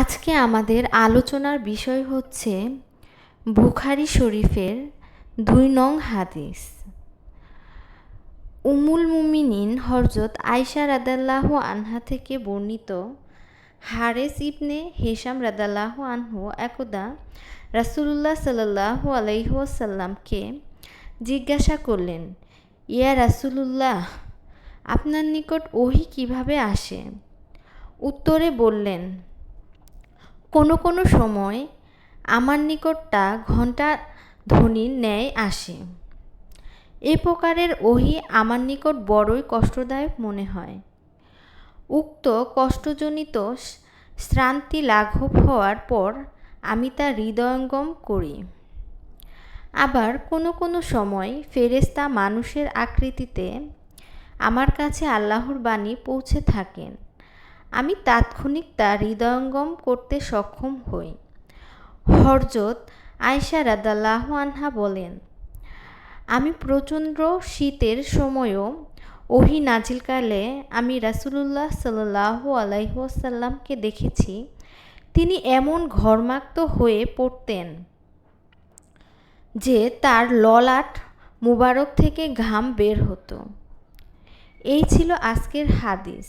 আজকে আমাদের আলোচনার বিষয় হচ্ছে বুখারি শরীফের দুই নং হাদিস। উমুল মুমিনিন হরজত আয়সা রাদাল্লাহ আনহা থেকে বর্ণিত হারেস ইবনে হেসাম রাদাল্লাহ আনহু একদা রাসুলুল্লাহ সাল্লাহ আলাইসাল্লামকে জিজ্ঞাসা করলেন, ইয়া রাসুলুল্লাহ, আপনার নিকট ওহি কীভাবে আসে? উত্তরে বললেন কোনো কোনো সময় আমার নিকটটা ঘণ্টা ধ্বনির ন্যায় আসে। এ প্রকারের ওহি আমার নিকট বড়ই কষ্টদায়ক মনে হয়। উক্ত কষ্টজনিত শ্রান্তি লাঘব হওয়ার পর আমি তা হৃদয়ঙ্গম করি। আবার কোনো কোনো সময় ফেরেস্তা মানুষের আকৃতিতে আমার কাছে আল্লাহর বাণী পৌঁছে থাকেন। আমি তাৎক্ষণিক তা হৃদয়ঙ্গম করতে সক্ষম হই। হরজত আয়সা রাদাল্লাহ আনহা বলেন, আমি প্রচণ্ড শীতের সময়ও ওহি নাজিলকালে আমি রাসুলুল্লাহ সাল্লাহ আলাইসাল্লামকে দেখেছি। তিনি এমন ঘর্মাক্ত হয়ে পড়তেন যে তার ললাট মুবারক থেকে ঘাম বের হতো। এই ছিল আজকের হাদিস।